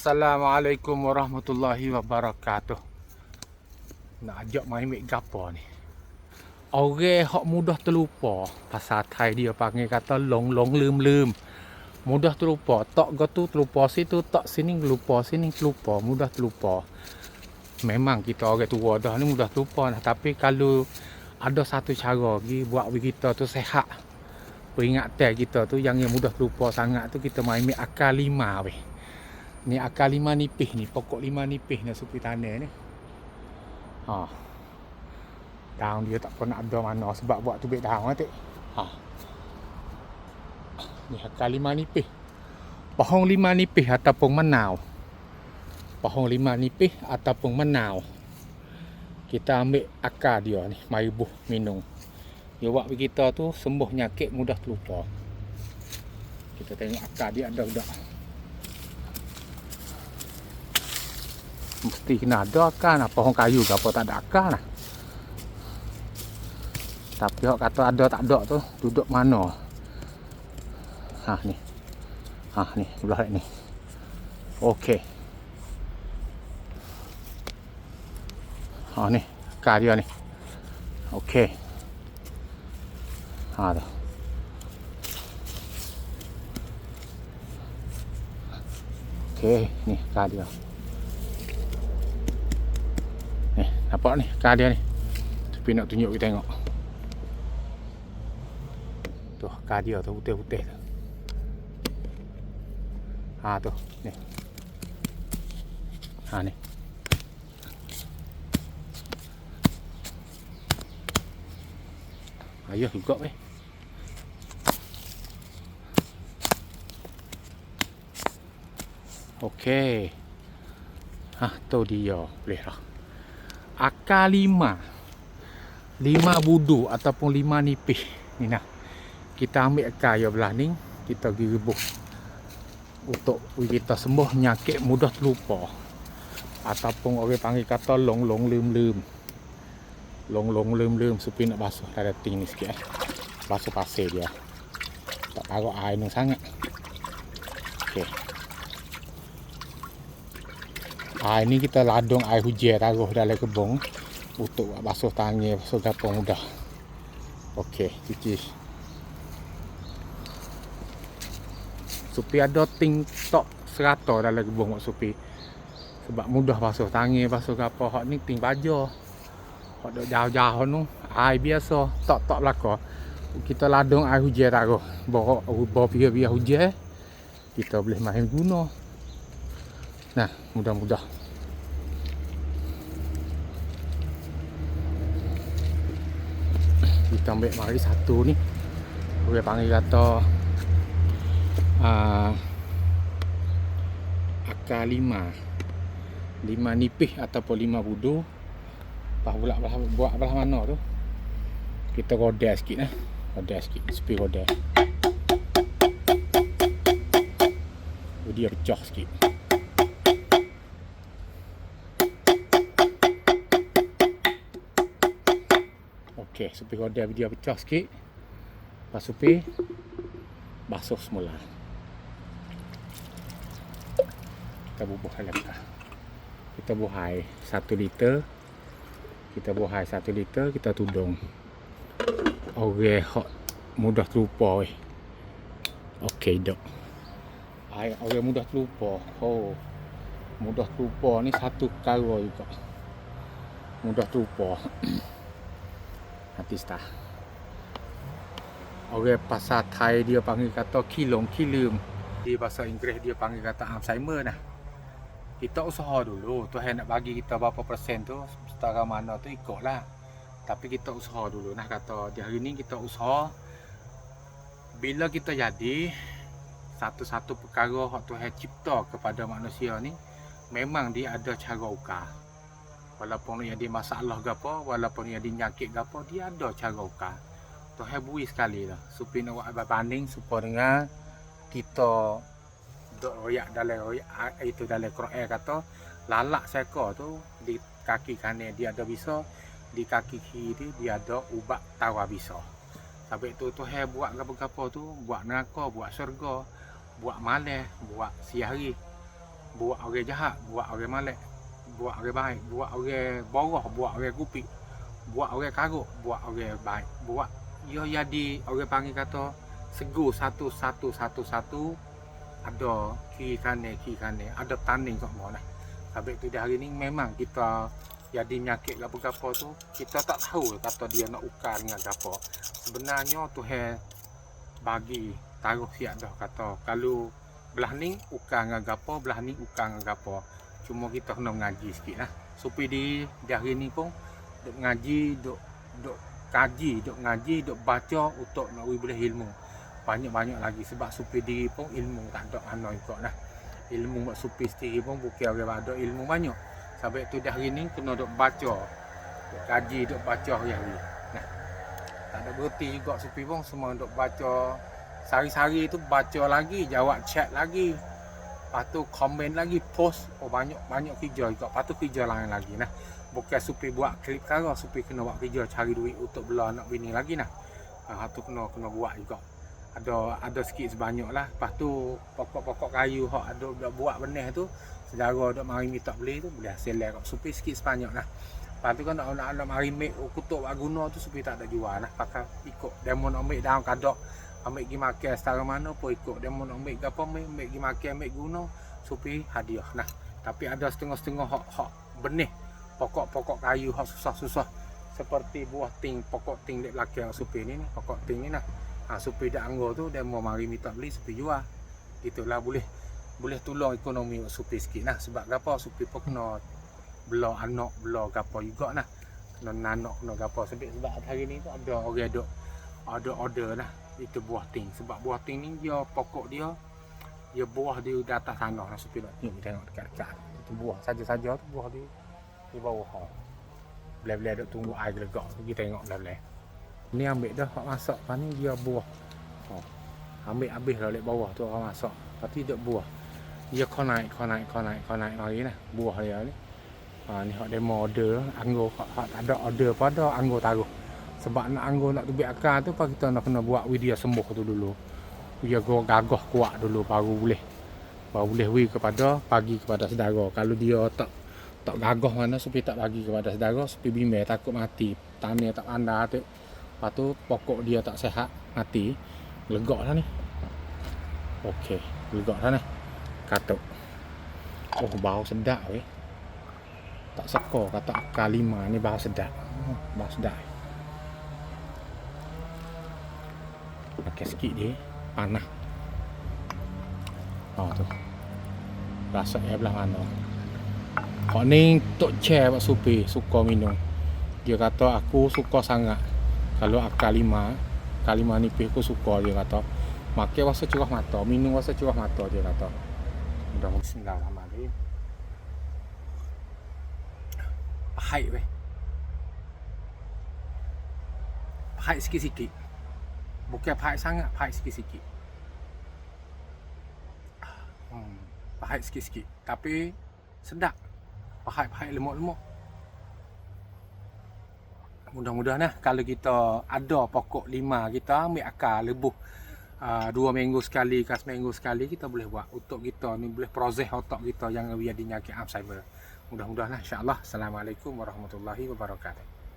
Assalamualaikum warahmatullahi wabarakatuh. Nak ajak main ambil gapo ni. Orang hok mudah terlupa. Pasal Thai dia panggil kata long long lum lum. Mudah terlupa. Tak gotu terlupa situ, tak sini terlupa, sini terlupa, mudah terlupa. Memang kita orang tua dah ni mudah terlupa nah. Tapi kalau ada satu cara lagi buat kita tu sehat. Peringatan kita tu yang yang mudah terlupa sangat tu kita main ambil akal lima weh. Ni akar lima nipis ni, pokok lima nipis ni supi tanah ni. Ha. Daun dia tak pernah ada mana sebab buat tubik daun nanti. Ha. Ni akar lima nipis. Pohon lima nipis ataupun menau. Pohon lima nipis ataupun menau. Kita ambil akar dia ni, mari buh minum. Dia buat kita tu sembuh nyakit mudah terlupa. Kita tengok akar dia ada tak. Mesti kena ada akar lah pohon kayu ke apa tak ada akar lah. Tapi orang kata ada tak ada tu duduk mana? Ha ni. Ha ni sebelah ni. Okey. Ha ni akar dia ni. Okey. Ha tu. Okey ni akar Nampak ni kar dia ni. Tapi nak tunjuk kita tengok. Tu kar dia tu putih-putih tu. Ha tu ni. Ha ni. Ayuh juga weh. Okey. Ha tu dia boleh lah akar lima. Lima budu ataupun lima nipis. Ni nah. Kita ambil akar yang belah ni kita pergi rebus untuk kita sembuh penyakit mudah terlupa. Ataupun orang panggil kata long long lum lum long long lum lum supaya nak basuh. Ada ting ni sikit eh. basuh pasir dia. Tak taruh air ni sangat. Okey Ha, ini kita ladung air hujan taruh dalam kebun untuk basuh tangan, basuh gapo mudah. Okey, cuci. Supi ada ting tok serata dalam kebun mak supi. Sebab mudah basuh tangan, basuh gapo hak ni ting baja. Hak dok jauh-jauh tu air biasa, tok tok belaka. Kita ladung air hujan taruh. Bawa bawa biar-biar hujan. Kita boleh main guna. Nah, mudah-mudah. Kita ambil mari satu ni. Boleh panggil kata uh, akar lima. Lima nipis ataupun lima budu. Lepas pula belah, buat belah mana tu. Kita rodel sikit lah. Rodel sikit. Speed rodel. Dia pecah sikit. Okey, supi roda dia pecah sikit. Lepas supi basuh semula. Kita bubuh dalam kah. Kita buhai 1 liter. Kita buhai 1 liter, kita tudung. Orang hot mudah terlupa weh. Okey, dok. Air orang mudah terlupa. Oh. Mudah terlupa ni satu perkara juga. Mudah terlupa. artis dah. Orang pasal Thai dia panggil kata kilong kilum. Di bahasa Inggeris dia panggil kata Alzheimer nah. Kita usaha dulu. Tuhan nak bagi kita berapa persen tu setara mana tu ikutlah. Tapi kita usaha dulu nah kata di hari ni kita usaha bila kita jadi satu-satu perkara yang Tuhan cipta kepada manusia ni memang dia ada cara ukar walaupun yang dia masalah ke apa walaupun yang dia nyakit ke apa dia ada cara ukar. Tu hebui sekali lah. Supaya nak buat banding supaya dengan kita dok royak dalam royak itu dalam Quran kata lalak seko tu di kaki kanan dia ada bisa di kaki kiri dia ada ubat tawa bisa. Sampai tu tu hai buat apa-apa tu buat neraka buat syurga buat malah buat siang hari buat orang jahat buat orang malek buat orang baik buat orang boroh buat orang kupik buat orang karuk buat orang baik buat ia jadi orang panggil kata segu satu satu satu satu ada kiri kanan kiri kanan ada tanding kat mana Habis tu. Hari ni memang kita jadi penyakit apa-apa tu. Kita tak tahu kata dia nak ukar dengan apa. Sebenarnya Tuhan bagi taruh siap dah kata kalau belah ni ukar dengan apa, belah ni ukar dengan apa. Cuma kita kena mengaji sikit lah. Supaya di, hari ni pun duk ngaji, duk duk kaji, duk ngaji, duk baca untuk nak boleh ilmu. Banyak-banyak lagi sebab supaya diri pun ilmu tak ada mana ikut lah ilmu buat supi sendiri pun bukan orang ada ilmu banyak. Sampai tu dah hari ni kena duk baca. Duk kaji, duk baca hari-hari. Nah. Tak ada berhenti juga supi pun semua duk baca. Sari-sari tu baca lagi, jawab chat lagi. Lepas tu komen lagi, post. Oh banyak-banyak kerja juga. Lepas tu kerja lain lagi nah. Bukan supi buat klip sekarang, supi kena buat kerja cari duit untuk bela anak bini lagi nah. Ha, tu kena kena buat juga ada ada sikit sebanyak lah lepas tu pokok-pokok kayu hok ada dah buat benih tu sejarah dok mari minta beli tu boleh hasil lah supaya sikit sebanyak lah lepas tu kan nak nak, nak mari make kutuk buat guna tu supaya tak ada jual lah pakai ikut demo nak ambil daun kadok ambil pergi makan setara mana pun ikut. Demo nak ambil apa ambil ambil pergi makan ambil guna supaya hadiah. Nah tapi ada setengah-setengah hok hok benih. Pokok-pokok kayu hok susah-susah. Seperti buah ting pokok ting di belakang supaya ni, ni pokok ting ni nah. Ha, supaya dak anggur tu dia mau mari minta beli supaya jual. Itulah boleh boleh tolong ekonomi supi sikit nah. Sebab gapo supi pun kena bela anak bela gapo juga nah. Kena nanak kena gapo. Sebab sebab hari ni tu ada orang ada ada order nah itu buah ting. Sebab buah ting ni dia pokok dia dia buah dia di atas tanah. Nah supi nak tengok tengok dekat-dekat itu buah. Saja-saja tu buah dia di bawah. Ha. Bila-bila duk tunggu air gelegak. Pergi tengok bila-bila Ni ambil dah hak masak. Lepas ni dia buah. Oh. Ambil habis lah lek bawah tu orang masak. Tu dia buah. Dia kau naik, kau naik, kau naik, kau naik lagi lah Buah dia ni. Ha, Ni hak demo order. Anggur hak, hak tak ada order pada anggur taruh Sebab nak anggur nak tubik akar tu Lepas kita nak kena buat video sembuh tu dulu Dia gagah kuat dulu baru boleh Baru boleh wi kepada Pagi kepada saudara Kalau dia tak tak gagah mana supaya tak bagi kepada saudara supaya bimbang takut mati tanah tak anda tu Lepas tu pokok dia tak sehat, mati. Legak dah ni. Okey, legak dah ni. Katuk. Oh, bau sedap weh. Tak seko kata akar lima ni bau sedap. Oh, bau sedap. Pakai sikit dia, panah. Oh tu. Rasa ya belah mana. Kau ni tok chair buat supi, suka minum. Dia kata aku suka sangat kalau akal lima akal lima nipis aku suka dia kata makan rasa curah mata minum rasa curah mata dia kata mudah bismillahirrahmanirrahim pahit weh pahit sikit-sikit bukan pahit sangat pahit sikit-sikit. Hmm, pahit sikit-sikit. Tapi sedap. Pahit-pahit lemuk-lemuk. Mudah-mudahan lah kalau kita ada pokok lima kita ambil akar lebuh. Uh, dua minggu sekali ke seminggu sekali kita boleh buat. Untuk kita ni boleh proses otak kita yang ada nyakit Alzheimer. Mudah-mudahan lah insyaAllah. Assalamualaikum warahmatullahi wabarakatuh